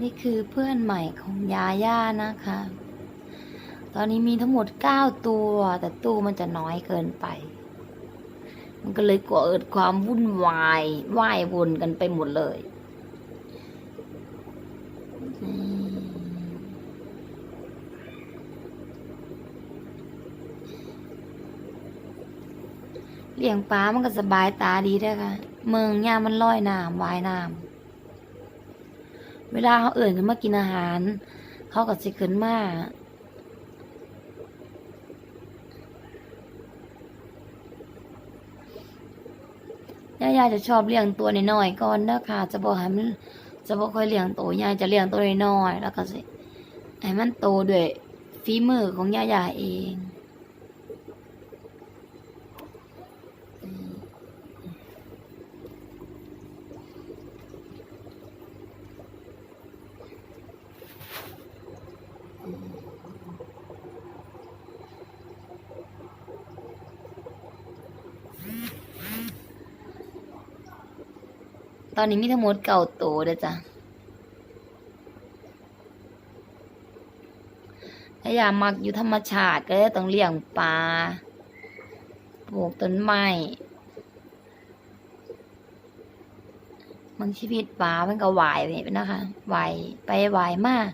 นี่คือเพื่อนใหม่ของยาย่านะคะ ตอนนี้มีทั้งหมดเก้าตัว แต่ตู้มันจะน้อยเกินไป มันก็เลยก่อเกิดความวุ่นวายว่ายวนกันไปหมดเลยเลี้ยงปลามันก็สบายตาดีด้อค่ะ เมืองย่ามันลอยน้ำวายน้ำ เวลาเขาเอื่นขึ้นมากินอาหาร เขาก็สิขึ้นมาย่ายาจะชอบเลี้ยงตัวน้อยๆก่อนเด้อค่ะ จะบอกให้มันจะบอกค่อยเลี้ยงโตย่าจะเลี้ยงตัวน้อยๆแล้วก็สิให้มันโตด้วยฝีมือของย่ายาเอง ตอนนี้มีทั้งหมดเก่าโตเด้อจ้ะถ้าอยากมักอยู่ธรรมชาติก็ต้องเลี้ยงปลาปลูกต้นไม้บางชีวิตปลามันก็ไหวไปนะคะไหวไปไหวมาก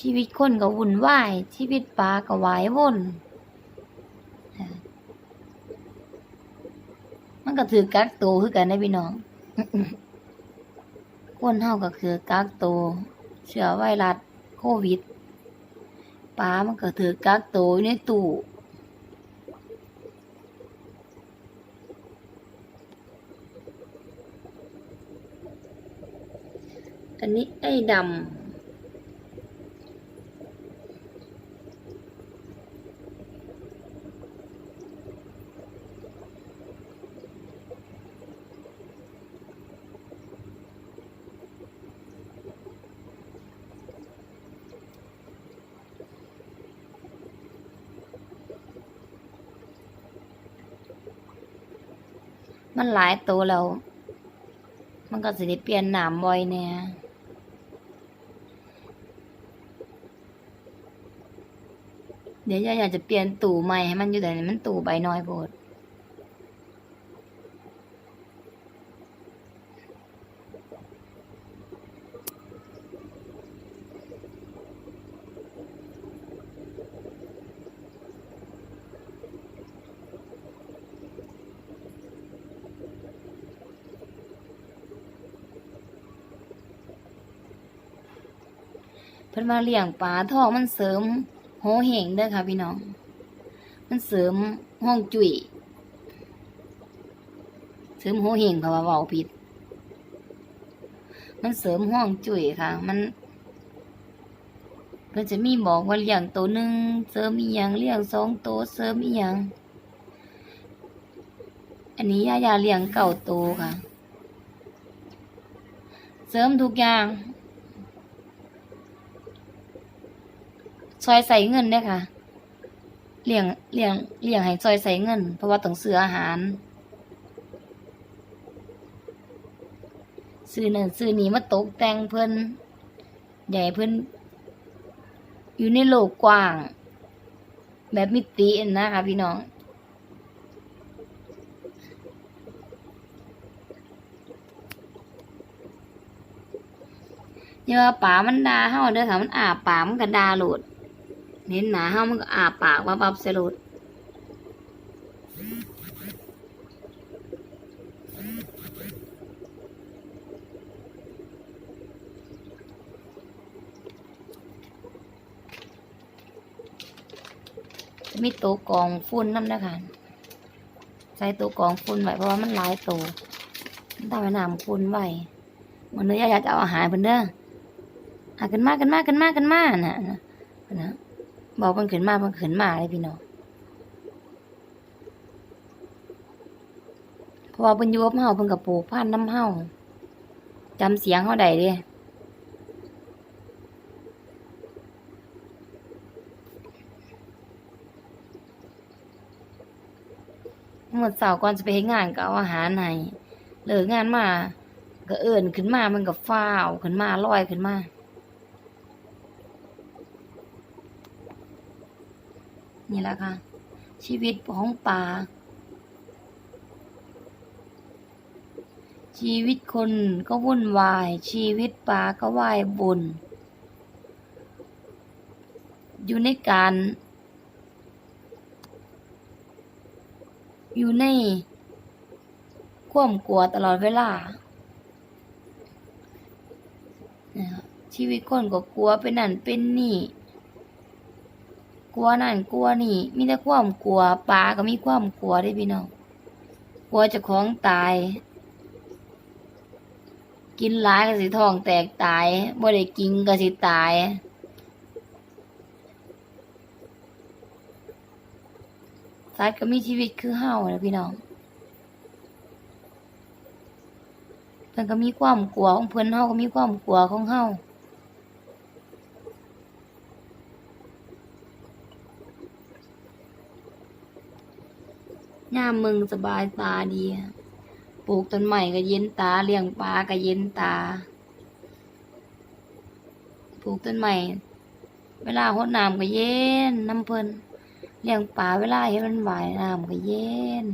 ชีวิตคนก็วุ่นวาย ชีวิตปลาก็ไหววนมันก็ถือกักตัวคือกันได้พี่น้อง คนเฮาก็คือกักตัวเชื้อไวรัสโควิดปลามันก็ถือกักตัวในตู้อันนี้ไอ้ดำ มันหลายตัวแล้ว มันก็สิได้เปลี่ยนหนามบ่อยเน่เดี๋ยวยายอยากจะเปลี่ยนตู่ใหม่ให้มันอยู่แต่นี่มันตู่ใบน้อยโพด พิ่นมาเลี้ยงปลาทองมันเสริมโหเหงเด้อค่ะ พี่น้อง มันเสริมห้องจุ๋ยเสริมโหเหงเพราะว่าเว้าผิด มันเสริมห้องจุ๋ยค่ะ มันเพิ่นจะมีบอกว่าเลี้ยงตัวหนึ่งเสริมอีหยังเลี้ยงสองตัวเสริมอีหยังอันนี้ยายาเลี้ยงเก่าโตวค่ะ เสริมทุกอย่าง ซอยใส่เงินเด้อค่ะเลี้ยงเลี้ยงเลี้ยงให้ซอยใส่เงิน เพราะว่าต้องซื้ออาหารซื้อนั่นซื้อนี้มาตกแต่งเพิ่นใหญ่เพิ่นอยู่ในโลกกว้าง แบบมิตินะคะพี่น้องอย่าว่าป่ามันดาเฮาเด้อค่ะมันอาป่ามันก็ดาโลด เห็นหนาเฮามันก็อาปากว่าปับสลดมีตัวกองฝุ่นน้ำนะคะใส่ตัวกองฝุ่นไว้เพราะว่ามันหลายตัวมันทำให้น้ำฝุ่นไว้มันเนื้อยากจะเอาอาหารเพิ่นเด้อหากันมากกันมากกันมากกันมาน่ะนะนะ บอกมันขึ้นมามันขึ้นมาเลยพี่น้องเพราะว่าเพิ่นอยู่กับเฮาเพิ่นก็ปลูกพันน้ำเฮาจำเสียงเฮาได้เด้เมื่อเสาร์ก่อนจะไปเฮ็ดงานก็เอาอาหารให้เลิกงานมาก็เอิ่นขึ้นมามันก็ฟ้าวขึ้นมาลอยขึ้นมา นี่แหละค่ะ ชีวิตของปลาชีวิตคนก็วุ่นวาย ชีวิตปลาก็วายบนอยู่ในการ อยู่ในความกลัวตลอดเวลาชีวิตคนก็กลัวเป็นนั่นเป็นนี่ กลัวนั่นกลัวนี่ มีแต่ความกลัวปลาก็มีความกลัวได้พี่น้องกลัวจะของตาย กินหลายก็สิท้องแตกตายบ่ได้กินก็สิตายสัตว์ก็มีชีวิตคือเฮาแหละพี่น้องเพิ่นก็มีความกลัวของเพิ่นเฮาก็มีความกลัวของเฮา ย่ามมึงสบายตาดี ปลูกต้นใหม่ก็เย็นตา เลี้ยงปลาก็เย็นตา ปลูกต้นใหม่ เวลาหดน้ำก็เย็นน้ำเพิ่นเลี้ยงปลาเวลาเห็นมันไหวน้ำก็เย็น